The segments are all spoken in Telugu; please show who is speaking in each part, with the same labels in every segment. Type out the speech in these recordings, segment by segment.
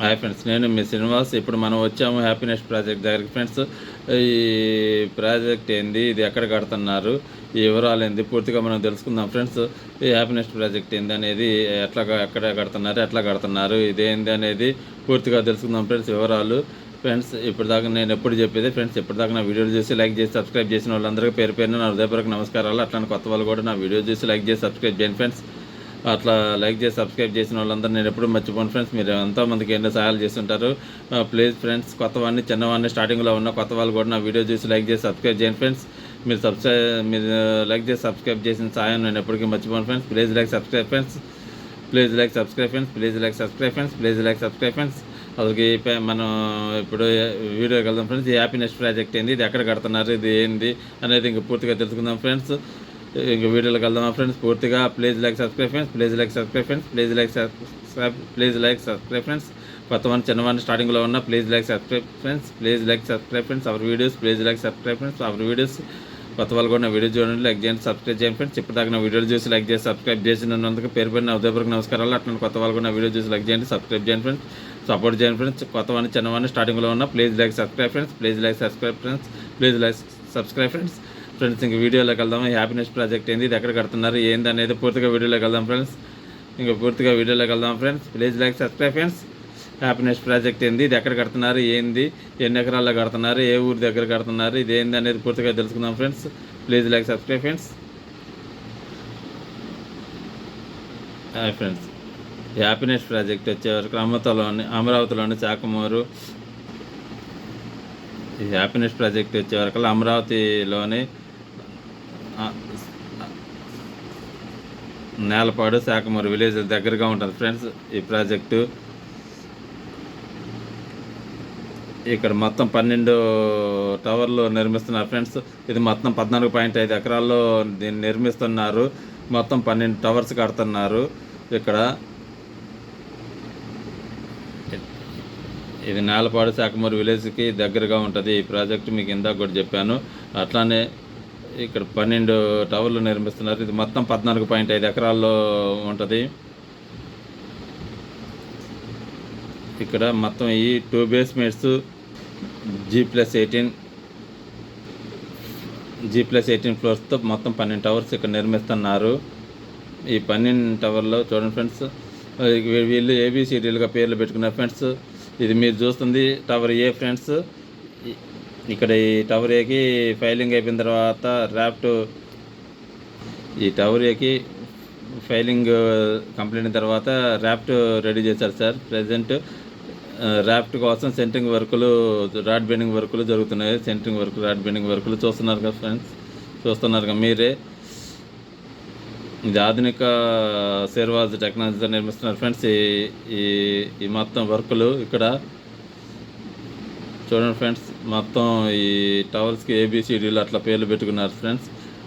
Speaker 1: హాయ్ ఫ్రెండ్స్ నేను మీ శ్రీనివాస్. ఇప్పుడు మనం వచ్చాము హ్యాపీనెస్ ప్రాజెక్ట్ దగ్గరికి. ఫ్రెండ్స్ ఈ ప్రాజెక్ట్ ఏంది? ఇది ఎక్కడ కడుతున్నారు? ఈ వివరాలు ఏంది? పూర్తిగా మనం తెలుసుకుందాం. ఫ్రెండ్స్ ఈ హ్యాపీనెస్ ప్రాజెక్ట్ ఏంది అనేది ఎట్లా ఎక్కడ కడుతున్నారు? ఎట్లా కడుతున్నారు? ఇదేంది అనేది పూర్తిగా తెలుసుకుందాం ఫ్రెండ్స్ వివరాలు. ఫ్రెండ్స్ ఇప్పటిదాకా నేను ఎప్పుడు చెప్పేది? ఫ్రెండ్స్ ఇప్పటిదాకా నా వీడియోలు చూసి లైక్ చేసి సబ్స్క్రైబ్ చేసిన వాళ్ళందరికీ పేరు పేరున నా హృదయపూర్వక నమస్కారాలు. అట్లాంటి కొత్త వాళ్ళు కూడా నా వీడియో చూసి లైక్ చేసి సబ్స్క్రైబ్ చేయండి ఫ్రెండ్స్. అట్లా లైక్ చేసి సబ్స్క్రైబ్ చేసిన వాళ్ళందరూ నేను ఎప్పుడు మర్చిపోను ఫ్రెండ్స్. మీరు ఎంతోమందికి ఎన్నో సహాయాలు చేస్తుంటారు. ప్లీజ్ ఫ్రెండ్స్ కొత్త వాడిని చిన్నవాడిని స్టార్టింగ్లో ఉన్న కొత్త వాళ్ళు కూడా నా వీడియో చూసి లైక్ చేసి సబ్స్క్రైబ్ చేయండి ఫ్రెండ్స్. మీరు సబ్స్క్రైబ్ మీరు లైక్ చేసి సబ్స్క్రైబ్ చేసిన సాయం నేను ఎప్పటికీ మర్చిపోను friends. Please like subscribe friends. Please like subscribe friends. Please like subscribe friends. Please like subscribe friends. అసలుకి మనం ఇప్పుడు వీడియోకి వెళ్దాం ఫ్రెండ్స్. ఈ హ్యాపీనెస్ ప్రాజెక్ట్ ఏంది? ఇది ఎక్కడ కడుతున్నారు? ఇది ఏంది? అనేది ఇంక పూర్తిగా తెలుసుకుందాం ఫ్రెండ్స్. ఇంక వీడియోలోకి మా ఫ్రెండ్స్ పూర్తిగా please like subscribe friends please like subscribe friends please like subscribe please like subscribe friends కొత్త వన్ చిన్నవాడిని స్టార్టింగ్లో ఉన్న please like subscribe friends please like subscribe friends our videos please like subscribe friends our videos కొత్త వాళ్ళు కూడా వీడియో చూడండి లైక్ చేయండి సబ్స్క్రైబ్ చేయండి ఫ్రెండ్స్ ఇప్పటిదాకా నా వీడియోలు చూసి లైక్ చేసి సబ్స్క్రైబ్ చేసినందుకు పేరు పేరు నా ఉదయపూర్వక నమస్కారాలు అట్లా కొత్త వాళ్ళు కూడా వీడియో చూసి లైక్ చేయండి సబ్స్క్రైబ్ చేయండి ఫ్రెండ్స్ సపోర్ట్ చేయండి ఫ్రెండ్స్ కొత్త వాడిని చిన్నవాడిని స్టార్టింగ్లో ఉన్న please like subscribe friends please like subscribe friends please like subscribe friends friends ఇంక వీడియోలోకి వెళ్దాం. హ్యాపీనెస్ ప్రాజెక్ట్ ఏంది? ఇది ఎక్కడ కడుతున్నారు? ఏంది అనేది పూర్తిగా వీడియోలోకి వెళ్దాం ఫ్రెండ్స్. ఇంకా పూర్తిగా వీడియోలోకి వెళ్దాం friends. Please like subscribe friends. Happiness project ఏంది? ఇది ఎక్కడ కడుతున్నారు? ఏంది? ఎన్ని ఎకరాల్లో కడుతున్నారు? ఏ ఊరి దగ్గర కడుతున్నారు? ఇది ఏంది అనేది పూర్తిగా తెలుసుకుందాం friends. Please like subscribe friends. Hi friends. Happiness project వచ్చేవరకు అమృతలోని అమరావతిలోని చాకమూరు. ఈ హ్యాపీనెస్ ప్రాజెక్ట్ వచ్చేవరకు అమరావతిలోని నేలపాడు శాఖమూరు విలేజ్ దగ్గరగా ఉంటుంది ఫ్రెండ్స్ ఈ ప్రాజెక్టు. ఇక్కడ మొత్తం పన్నెండు టవర్లు నిర్మిస్తున్నారు ఫ్రెండ్స్. ఇది మొత్తం పద్నాలుగు పాయింట్ ఐదు ఎకరాల్లో దీన్ని నిర్మిస్తున్నారు. మొత్తం పన్నెండు టవర్స్ కడుతున్నారు ఇక్కడ. ఇది నేలపాడు శాఖమూరు విలేజ్కి దగ్గరగా ఉంటుంది ఈ ప్రాజెక్ట్. మీకు ఇందాక కూడా చెప్పాను. అట్లానే ఇక్కడ పన్నెండు టవర్లు నిర్మిస్తున్నారు. ఇది మొత్తం పద్నాలుగు పాయింట్ ఐదు ఎకరాల్లో ఉంటుంది. ఇక్కడ మొత్తం ఈ two basements G plus eighteen G plus eighteen ఫ్లోర్స్తో మొత్తం పన్నెండు టవర్స్ ఇక్కడ నిర్మిస్తున్నారు. ఈ పన్నెండు టవర్లో చూడండి ఫ్రెండ్స్ వీళ్ళు ఏబిసిడీలుగా పేర్లు పెట్టుకున్నారు ఫ్రెండ్స్. ఇది మీరు చూస్తుంది టవర్ ఏ ఫ్రెండ్స్. ఇక్కడ ఈ టవర్ ఎక్కి ఫైలింగ్ అయిపోయిన తర్వాత ర్యాప్ట్ ఈ టవర్ ఎక్కి ఫైలింగ్ కంప్లీట్ అయిన తర్వాత ర్యాప్ట్ రెడీ చేశారు సార్. ప్రజెంట్ ర్యాప్ట్ కోసం సెంటరింగ్ వర్కులు రాడ్ బెండింగ్ వర్కులు జరుగుతున్నాయి. సెంటరింగ్ వర్క్ రాడ్ బెండింగ్ వర్కులు చూస్తున్నారు కదా ఫ్రెండ్స్ చూస్తున్నారు కదా మీరే. ఇది ఆధునిక సేర్వాజ్ టెక్నాలజీతో నిర్మిస్తున్నారు ఫ్రెండ్స్ ఈ ఈ మొత్తం వర్కులు ఇక్కడ చూడండి ఫ్రెండ్స్ మొత్తం ఈ టవర్స్కి ఏబిసిడీలు అట్లా పేర్లు పెట్టుకున్నారు ఫ్రెండ్స్.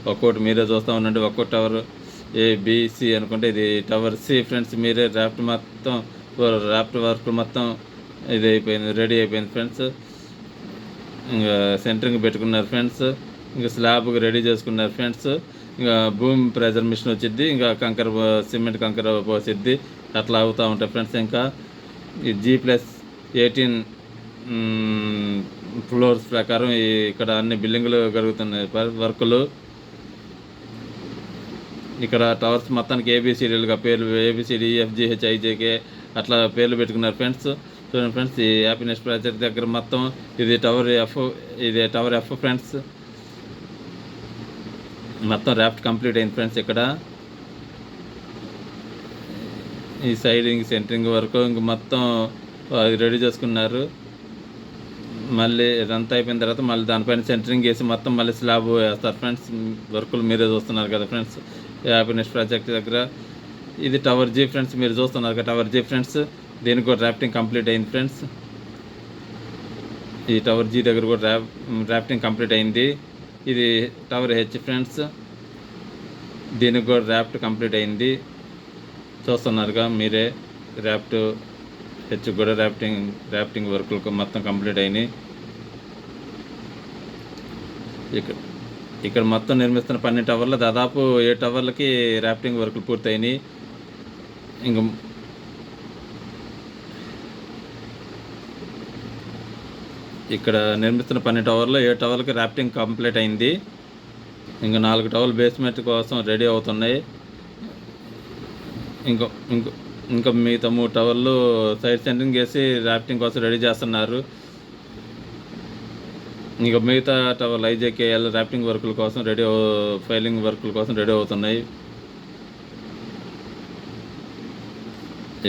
Speaker 1: ఒక్కోటి మీరే చూస్తూ ఉండండి ఒక్కో టవర్ ఏబిసి అనుకుంటే ఇది టవర్ సి ఫ్రెండ్స్ మీరే ర్యాప్ట్ మొత్తం ర్యాప్ట్ వర్క్ మొత్తం ఇది అయిపోయింది రెడీ అయిపోయింది ఫ్రెండ్స్. ఇంకా సెంటరింగ్ పెట్టుకున్నారు ఫ్రెండ్స్ ఇంకా స్లాబ్కి రెడీ చేసుకున్నారు ఫ్రెండ్స్. ఇంకా భూమి ప్రెజర్ మిషన్ వచ్చిద్ది ఇంకా కంకర పో- సిమెంట్ కంకర పోసిద్ది అట్లా అవుతూ ఉంటాయి ఫ్రెండ్స్ ఇంకా. ఈ జీ ప్లస్ ఎయిటీన్ ఫ్లోర్స్ ప్రకారం ఇక్కడ అన్ని బిల్డింగ్లు జరుగుతున్నాయి ప- వర్కులు. ఇక్కడ టవర్స్ మొత్తానికి ఏబిసిడీలుగా పేర్లు ఏబిసిడి ఎఫ్జిహెచ్ ఐజేకే అట్లా పేర్లు పెట్టుకున్నారు ఫ్రెండ్స్. చూడండి ఫ్రెండ్స్ ఈ హ్యాపీనెస్ ప్రాజెక్ట్ దగ్గర మొత్తం ఇది టవర్ ఎఫ్ ఇది టవర్ ఎఫ్ ఫ్రెండ్స్. మొత్తం ర్యాఫ్ట్ కంప్లీట్ అయింది ఫ్రెండ్స్ ఇక్కడ. ఈ సైడింగ్ సెంటరింగ్ వరకు ఇంక మొత్తం అది రెడీ చేసుకున్నారు. మళ్ళీ ఇదంతా అయిపోయిన తర్వాత మళ్ళీ దానిపైన సెంటరింగ్ వేసి మొత్తం మళ్ళీ స్లాబ్ వేస్తారు. ఫ్రెండ్స్ వర్కులు మీరే చూస్తున్నారు కదా ఫ్రెండ్స్ హ్యాపీనెస్ ప్రాజెక్ట్ దగ్గర. ఇది టవర్ జీ ఫ్రెండ్స్ మీరు చూస్తున్నారు కదా టవర్ జీ ఫ్రెండ్స్ దీనికి కూడా ర్యాఫ్టింగ్ కంప్లీట్ అయింది ఫ్రెండ్స్ ఈ టవర్ జీ దగ్గర కూడా ర్యాప్ ర్యాఫ్టింగ్ కంప్లీట్ అయింది. ఇది టవర్ హెచ్ ఫ్రెండ్స్ దీనికి కూడా ర్యాప్ట్ కంప్లీట్ అయింది. చూస్తున్నారుగా మీరే. ర్యాప్ట్ హెచ్ కూడా ర్యాప్టింగ్ ర్యాప్టింగ్ వర్కులు మొత్తం కంప్లీట్ అయినాయి. ఇక్కడ ఇక్కడ మొత్తం నిర్మిస్తున్న పన్నెండు టవర్లు దాదాపు ఏడు టవర్లకి ర్యాప్టింగ్ వర్కులు పూర్తయినాయి. ఇంక ఇక్కడ నిర్మిస్తున్న పన్నెండు టవర్లో ఏడు టవర్లకి ర్యాఫ్టింగ్ కంప్లీట్ అయింది. ఇంకా నాలుగు టవర్లు బేస్మెంట్ కోసం రెడీ అవుతున్నాయి. ఇంకో ఇంకో ఇంకా మిగతా మూడు టవర్లు సైడ్ సెంటరింగ్ చేసి ర్యాఫ్టింగ్ కోసం రెడీ చేస్తున్నారు. ఇంకా మిగతా టవర్లు ఐజేకేఎల్ ర్యాఫ్టింగ్ వర్కుల కోసం రెడీ ఫైలింగ్ వర్కుల కోసం రెడీ అవుతున్నాయి.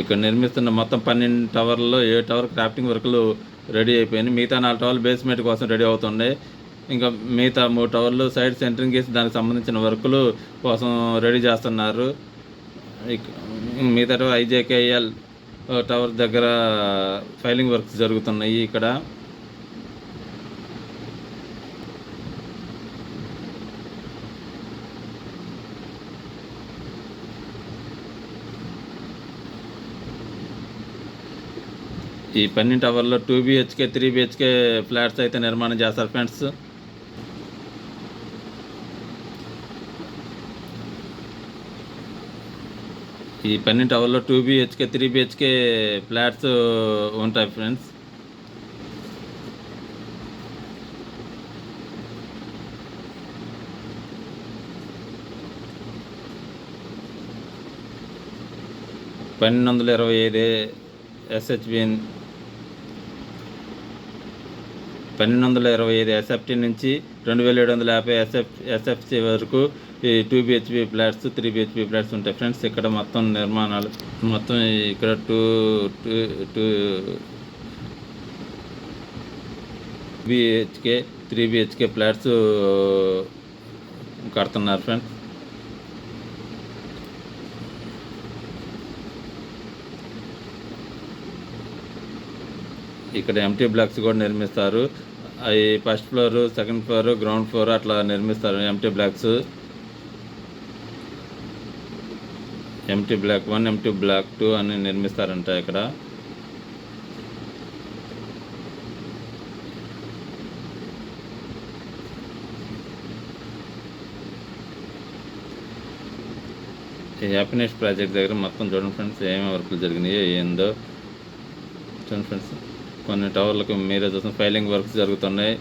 Speaker 1: ఇక్కడ నిర్మిస్తున్న మొత్తం పన్నెండు టవర్లలో ఏ టవర్ క్రాఫ్టింగ్ వర్కులు రెడీ అయిపోయినాయి. మిగతా నాలుగు టవర్లు బేస్మెంట్ కోసం రెడీ అవుతున్నాయి. ఇంకా మిగతా మూడు టవర్లు సైడ్ సెంటరింగ్ చేసి దానికి సంబంధించిన వర్కులు కోసం రెడీ చేస్తున్నారు. మిగతా I J K L tower దగ్గర ఫైలింగ్ వర్క్స్ జరుగుతున్నాయి ఇక్కడ. ఈ పన్నెండు టవర్లో two BHK three BHK flats అయితే నిర్మాణం చేస్తారు ఫ్రెండ్స్. ఈ పన్నెండు టవర్లో two BHK three BHK flats ఉంటాయి ఫ్రెండ్స్. పన్నెండు వందల ఇరవై ఐదు ఎస్హెచ్బిఎన్. పన్నెండు వందల ఇరవై ఐదు ఎస్ఎఫ్టీ నుంచి రెండు వేల ఏడు వందల యాభై S F S F C వరకు ఈ two BHK flats three BHK flats ఉంటాయి. ఫ్రెండ్స్ ఇక్కడ మొత్తం నిర్మాణాలు మొత్తం ఇక్కడ two two two BHK three BHK flats కడుతున్నారు ఫ్రెండ్స్. ఇక్కడ ఎంటీ బ్లాక్స్ కూడా నిర్మిస్తారు. అవి first floor second floor ground floor అట్లా నిర్మిస్తారు M T blocks. M T block one M T block two అని నిర్మిస్తారంట ఇక్కడ. ఈ హ్యాపీనెస్ ప్రాజెక్ట్ దగ్గర మొత్తం చూడండి ఫ్రెండ్స్ ఏమేమి వర్కులు జరిగినాయో ఏందో. చూడండి ఫ్రెండ్స్ కొన్ని టవర్లకు మీరే చూసిన ఫైలింగ్ వర్క్స్ జరుగుతున్నాయి.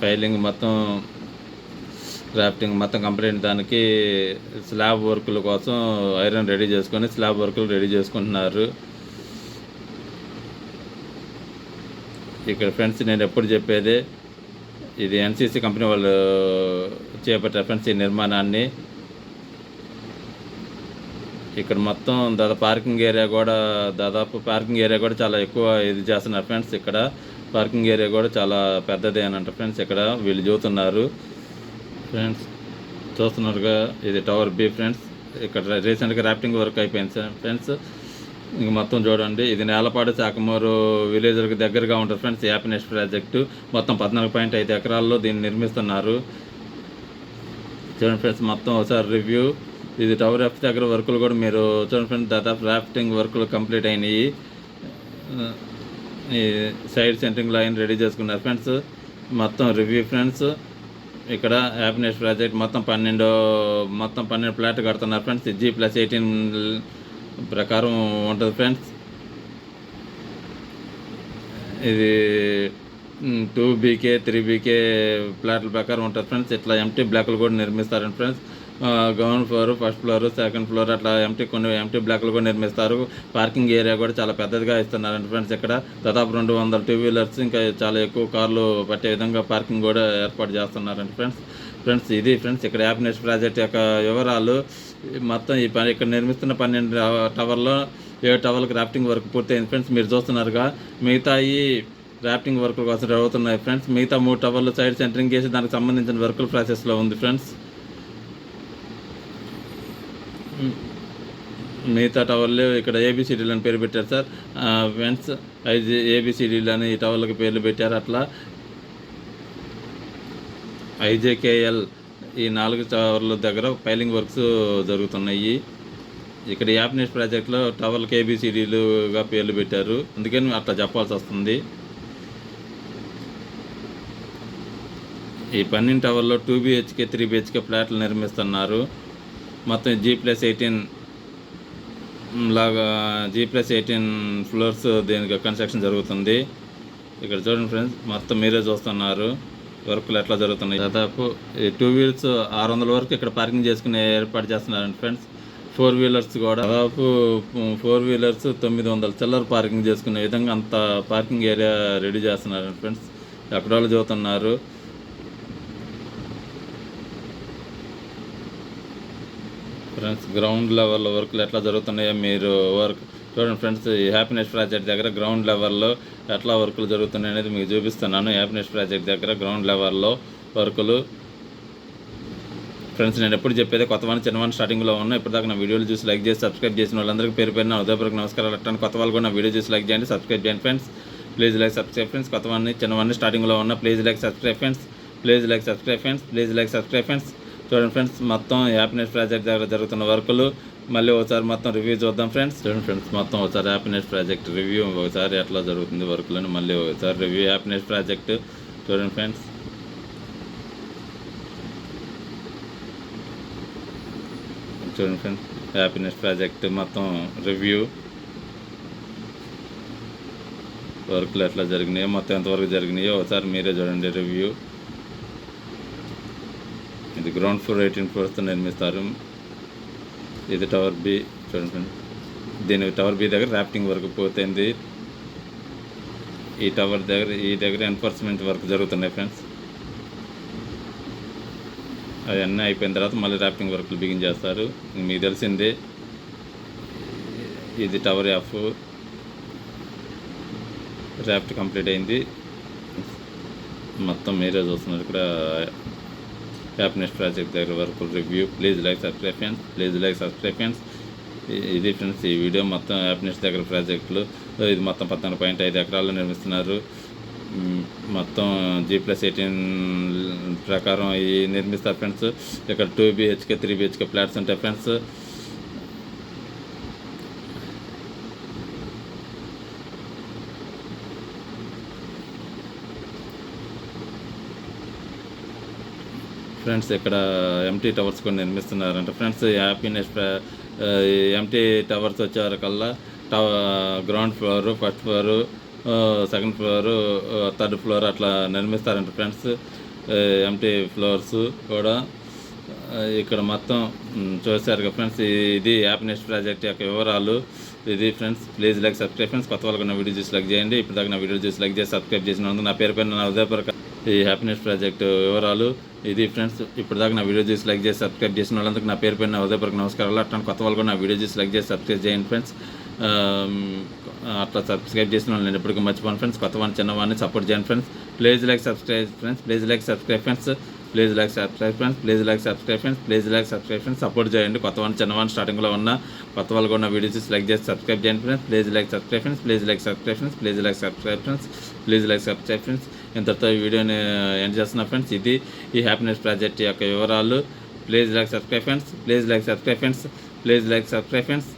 Speaker 1: ఫైలింగ్ మొత్తం క్రాఫ్టింగ్ మొత్తం కంప్లీట్ దానికి స్లాబ్ వర్కుల కోసం ఐరన్ రెడీ చేసుకొని స్లాబ్ వర్కులు రెడీ చేసుకుంటున్నారు. ఇక్కడ ఫ్రెండ్స్ నేను ఎప్పుడు చెప్పేది ఇది ఎన్సీసీ కంపెనీ వాళ్ళు చేపట్టారు ఫ్రెండ్స్ ఈ నిర్మాణాన్ని. ఇక్కడ మొత్తం దాదాపు పార్కింగ్ ఏరియా కూడా దాదాపు పార్కింగ్ ఏరియా కూడా చాలా ఎక్కువ ఇది చేస్తున్నారు ఫ్రెండ్స్ ఇక్కడ. పార్కింగ్ ఏరియా కూడా చాలా పెద్దదే అని అంట ఫ్రెండ్స్ ఇక్కడ వీళ్ళు చూస్తున్నారు. ఫ్రెండ్స్ చూస్తున్నారుగా ఇది టవర్ బి ఫ్రెండ్స్. ఇక్కడ రీసెంట్గా రాఫ్టింగ్ వర్క్ అయిపోయింది సార్ ఫ్రెండ్స్. ఇంక మొత్తం చూడండి ఇది నేలపాడు చాకమూరు విలేజ్కి దగ్గరగా ఉంటుంది ఫ్రెండ్స్ హ్యాపీనెస్ ప్రాజెక్టు మొత్తం పద్నాలుగు పాయింట్ ఐదు ఎకరాల్లో దీన్ని నిర్మిస్తున్నారు. చూడండి ఫ్రెండ్స్ మొత్తం ఒకసారి రివ్యూ. ఇది టవర్ ఎఫ్ దగ్గర వర్కులు కూడా మీరు చూడండి ఫ్రెండ్స్ దాదాపు రాఫ్టింగ్ వర్కులు కంప్లీట్ అయినాయి. ఈ సైడ్ సెంటరింగ్ లైన్ రెడీ చేసుకున్నారు ఫ్రెండ్స్. మొత్తం రివ్యూ ఫ్రెండ్స్. ఇక్కడ హ్యాపీనెస్ ప్రాజెక్ట్ మొత్తం పన్నెండు మొత్తం పన్నెండు ప్లాట్ కడుతున్నారు ఫ్రెండ్స్. జీ ప్లస్ ఎయిటీన్ ప్రకారం ఉంటుంది ఫ్రెండ్స్. ఇది టూ బీకే త్రీ బీకే ప్లాట్ల ప్రకారం ఉంటుంది ఫ్రెండ్స్. ఇట్లా ఎంటీ బ్లాక్లు కూడా నిర్మిస్తారండి friends. Ground floor first floor second floor అట్లా ఎంటీ కొన్ని ఎంటీ బ్లాక్లు కూడా నిర్మిస్తారు. పార్కింగ్ ఏరియా కూడా చాలా పెద్దదిగా ఇస్తున్నారండి ఫ్రెండ్స్ ఇక్కడ. దాదాపు రెండు వందల టూ వీలర్స్ ఇంకా చాలా ఎక్కువ కార్లు పట్టే విధంగా పార్కింగ్ కూడా ఏర్పాటు చేస్తున్నారండి ఫ్రెండ్స్. ఫ్రెండ్స్ ఇది ఫ్రెండ్స్ ఇక్కడ హ్యాపీనెస్ ప్రాజెక్ట్ యొక్క వివరాలు. మొత్తం ఈ పని ఇక్కడ నిర్మిస్తున్న పన్నెండు టవర్లో ఏడు టవర్లు క్రాఫ్టింగ్ వర్క్ పూర్తయింది ఫ్రెండ్స్. మీరు చూస్తున్నారుగా మిగతా ఈ రాఫ్టింగ్ వర్క్ కోసం అవుతున్నాయి ఫ్రెండ్స్. మిగతా మూడు టవర్లు సైడ్ సెంటరింగ్ చేసి దానికి సంబంధించిన వర్కుల ప్రాసెస్లో ఉంది ఫ్రెండ్స్. మిగతా టవర్లు ఇక్కడ ఏబిసిడీలు అని పేరు పెట్టారు సార్. ఫ్రెండ్స్ ఐదు ఏబిసిడీలు అని ఈ టవర్లకు పేర్లు పెట్టారు అట్లా. ఐజేకేఎల్ ఈ నాలుగు టవర్ల దగ్గర పైలింగ్ వర్క్స్ జరుగుతున్నాయి. ఇక్కడ యాప్నెస్ ప్రాజెక్ట్లో టవర్లకు ఏబిసిడీలుగా పేర్లు పెట్టారు. అందుకని అట్లా చెప్పాల్సి వస్తుంది. ఈ పన్నెండు టవర్లో టూ బిహెచ్కే త్రీ బిహెచ్కే ఫ్లాట్లు నిర్మిస్తున్నారు. మొత్తం జీ ప్లస్ ఎయిటీన్ లాగా జీ ప్లస్ ఎయిటీన్ ఫ్లోర్స్ దీనికి కన్స్ట్రక్షన్ జరుగుతుంది. ఇక్కడ చూడండి ఫ్రెండ్స్ మొత్తం మీరే చూస్తున్నారు. వర్క్లు ఎట్లా జరుగుతున్నాయి? దాదాపు ఈ టూ వీలర్స్ ఆరు వందల వరకు ఇక్కడ పార్కింగ్ చేసుకునే ఏర్పాటు చేస్తున్నారండి ఫ్రెండ్స్ ఫోర్ వీలర్స్ కూడా దాదాపు ఫోర్ వీలర్స్ తొమ్మిది వందల చిల్లర పార్కింగ్ చేసుకునే విధంగా అంత పార్కింగ్ ఏరియా రెడీ చేస్తున్నారండి ఫ్రెండ్స్ ఎక్కడ వాళ్ళు చదువుతున్నారు ఫ్రెండ్స్ గ్రౌండ్ లెవెల్ వర్క్లు ఎట్లా జరుగుతున్నాయో మీరు వర్క్ చూడండి ఫ్రెండ్స్ ఈ హ్యాపీనెస్ ప్రాజెక్ట్ దగ్గర గ్రౌండ్ లెవెల్లో ఎట్లా వర్కులు జరుగుతున్నాయి అనేది మీకు చూపిస్తున్నాను. హ్యాపీనెస్ ప్రాజెక్ట్ దగ్గర గ్రౌండ్ లెవెల్లో వర్కులు. ఫ్రెండ్స్ నేను ఎప్పుడు చెప్పేది కొత్త వన్ చిన్న వన్ స్టార్టింగ్లో ఉన్నా ఇప్పటిదాకా నా వీడియోలు చూసి లైక్ చేసి సబ్స్క్రైబ్ చేసిన వాళ్ళందరికీ పేరు పేరున ఉదయపూర్వక నమస్కారాలు. అట్టాను కొత్త వాళ్ళు కూడా నా వీడియో చూసి లైక్ చేయండి సబ్స్క్రైబ్ చేయండి friends please like subscribe friends కొత్త వన్ చిన్న వన్ స్టార్టింగ్లో ఉన్న please like subscribe friends please like subscribe friends please like subscribe friends చూడండి ఫ్రెండ్స్ మొత్తం హ్యాపీనెస్ ప్రాజెక్ట్ దగ్గర జరుగుతున్న వర్కులు. మళ్ళీ ఒకసారి మొత్తం రివ్యూ చూద్దాం ఫ్రెండ్స్. చూడండి ఫ్రెండ్స్ మొత్తం ఒకసారి హ్యాపీనెస్ ప్రాజెక్ట్ రివ్యూ ఒకసారి ఎట్లా జరుగుతుంది వర్కులను మళ్ళీ ఒకసారి రివ్యూ హ్యాపీనెస్ ప్రాజెక్ట్ చూడండి ఫ్రెండ్స్. చూడండి ఫ్రెండ్స్ హ్యాపీనెస్ ప్రాజెక్ట్ మొత్తం రివ్యూ వర్క్లు ఎట్లా జరిగినాయో మొత్తం ఎంతవరకు జరిగినాయో ఒకసారి మీరే చూడండి రివ్యూ ఇది గ్రౌండ్ ఫ్లోర్ ఎయిటీన్ ఫ్లోర్స్తో నిర్మిస్తారు. ఇది టవర్ బి చూడండి దీని టవర్ బి దగ్గర రాఫ్టింగ్ వర్క్ పోతుంది ఈ టవర్ దగ్గర ఈ దగ్గర ఎన్ఫోర్స్మెంట్ వర్క్ జరుగుతున్నాయి ఫ్రెండ్స్. అవన్నీ అయిపోయిన తర్వాత మళ్ళీ రాఫ్టింగ్ వర్క్లు బిగిన్ చేస్తారు. మీకు తెలిసిందే ఇది టవర్ యాఫ్ ర్యాఫ్ట్ కంప్లీట్ అయింది. మొత్తం మీరే చూస్తున్నారు. ఇక్కడ హ్యాపీనెస్ ప్రాజెక్ట్ దగ్గర వరకు review please like subscribe friends please like subscribe friends ఇది ఫ్రెండ్స్ ఈ వీడియో మొత్తం హ్యాపీనెస్ దగ్గర ప్రాజెక్టులు ఇది మొత్తం పద్నాలుగు పాయింట్ ఐదు ఎకరాల్లో నిర్మిస్తున్నారు. మొత్తం జీ ప్లస్ ఎయిటీన్ ప్రకారం ఈ నిర్మిస్తారు ఫ్రెండ్స్ ఇక్కడ two BHK three BHK flats ఉంటాయి ఫ్రెండ్స్ ఫ్రెండ్స్ ఇక్కడ ఎంటీ టవర్స్ కూడా నిర్మిస్తున్నారంట. Friends happiness M T towers వచ్చేవరకల్లా టవ ground floor first floor second floor third floor అట్లా నిర్మిస్తారంట ఫ్రెండ్స్. ఎంటీ ఫ్లోర్స్ కూడా ఇక్కడ మొత్తం మ్, చూశారు కదా ఫ్రెండ్స్. ఇది హ్యాపీనెస్ ప్రాజెక్ట్ యొక్క వివరాలు. ఇది friends please like subscribe friends కొత్త వాళ్ళకి నా వీడియో చూసి లైక్ చేయండి. ఇప్పుడు దాకా నా వీడియో చూసి లైక్ చేసి సబ్స్క్రైబ్ చేసినందుకు నా పేరు పైన నా ఉదయపూర్వక ఈ హ్యాపీనెస్ ప్రాజెక్ట్ వివరాలు. ఇది ఫ్రెండ్స్ ఇప్పటిదాకా నా వీడియో చూసి లైక్ చేసి సబ్స్క్రైబ్ చేసిన వాళ్ళందరికీ నా పేరు పైన నా నమస్కారాలు. అట్లా కొత్త వాళ్ళు కూడా నా వీడియో చూసి లైక్ చేసి సబ్స్క్రైబ్ చేయండి ఫ్రెండ్స్ అట్లా సబ్స్క్రైబ్ చేసిన వాళ్ళు నేను ఎప్పటికీ మర్చిపోను ఫ్రెండ్స్ కొత్త వాడిని చిన్నవాడిని సపోర్ట్ చేయండి friends please like subscribe friends please like subscribe friends please like subscribe friends please like subscribe friends please like subscribe friends support చేయండి కొత్త వాడిని చిన్నవాడిని స్టార్టింగ్లో ఉన్న కొత్త వాళ్ళు ఉన్న వీడియోస్ లైక్ చేసి సబ్స్క్రైబ్ చేయండి friends please like subscribe friends please like subscribe friends please like subscribe friends please like subscribe friends ఇంతటితో ఈ వీడియోని ఎండ్ చేస్తున్నా ఫ్రెండ్స్ ఇది ఈ హ్యాపీనెస్ ప్రాజెక్ట్ యొక్క వివరాలు please like subscribe friends please like subscribe friends please like subscribe friends